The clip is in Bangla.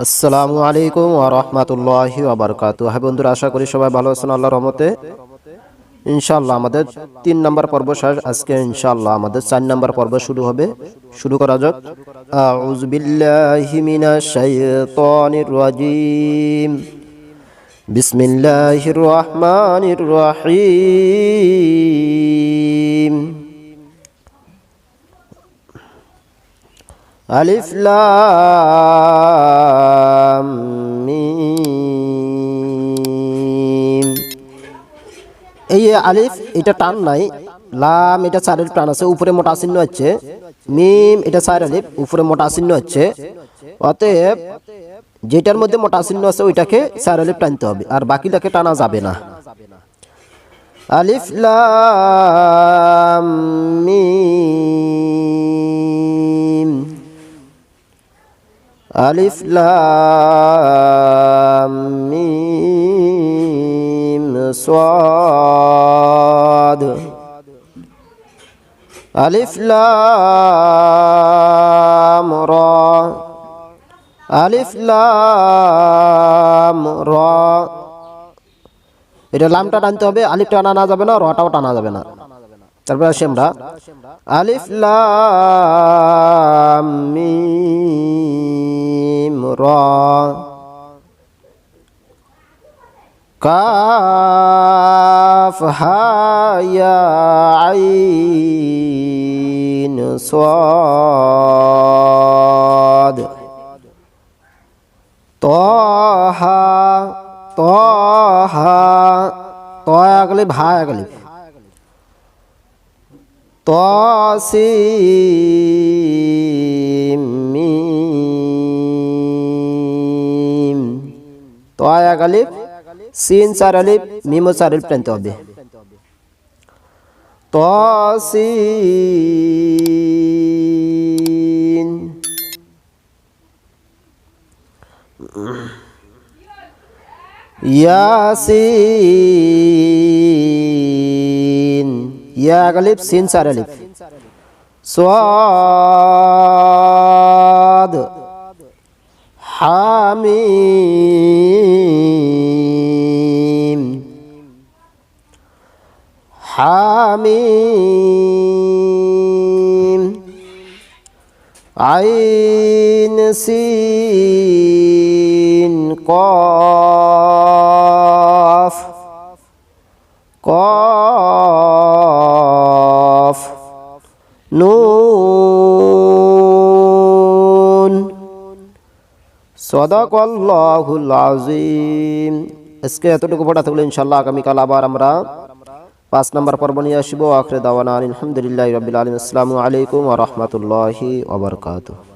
আসসালামু আলাইকুম ওয়া রাহমাতুল্লাহি ওয়া বারাকাতুহু। হ্যাঁ বন্ধুরা, আশা করি সবাই ভালো আছেন, আল্লাহর রহমতে। ইনশাআল্লাহ আমাদের তিন নম্বর পর্ব শেষ। আজকে ইনশাআল্লাহ আমাদের চার নম্বর পর্ব শুরু হবে। শুরু করা যাক। আউযু বিল্লাহি মিনাশ শাইতানির রাজিম। বিসমিল্লাহির রহমানির রহিম। আলিফ লাম। এই আলিফ, এটা টান নাই। লাম, এটা চার আলিফ টান আছে, উপরে মোটা চিহ্ন হচ্ছে। মিম, এটা চার আলিফ, উপরে মোটা চিহ্ন হচ্ছে। অতএব, যেটার মধ্যে মোটা চিহ্ন আছে, ওইটাকে চার আলিফ টানতে হবে, আর বাকিটাকে টানা যাবে না। আলিফ, লাম, মিম। আলিফ, লাম, মিম। আলিফ লাম রা আলিফ লাম রা এটা লামটা টানতে হবে, আলিফটা টানা যাবে না, রটাও টানা যাবে না। তারপরে আসি আমরা। আলিফ লাম মিম রা। কাফ সাদ। তহা তহা ত আগলে ভা আগলে তসিম তয়া গালিব সিন চার আলিফ মিমো চার আলিফ টানতে হবে। তসিন ইয়াসিন। ইয়া আলিফ সিন চার আলিফ সাদ হামিদ। হামিম। আইন সিন কফ কফ নুন। সদাকাল্লাহুল আজিম আজকে এতটুকু পড়া থাকলে ইনশাল্লাহ আগামীকাল আবার আমরা পাঁচ নম্বর পর্ব নিয়ে আসব। আখরে দাওয়ান আলহামদুলিল্লাহ রবিল আলম আসসালামু আলাইকুম ওয়া রাহমাতুল্লাহি ওয়া বারাকাতুহু।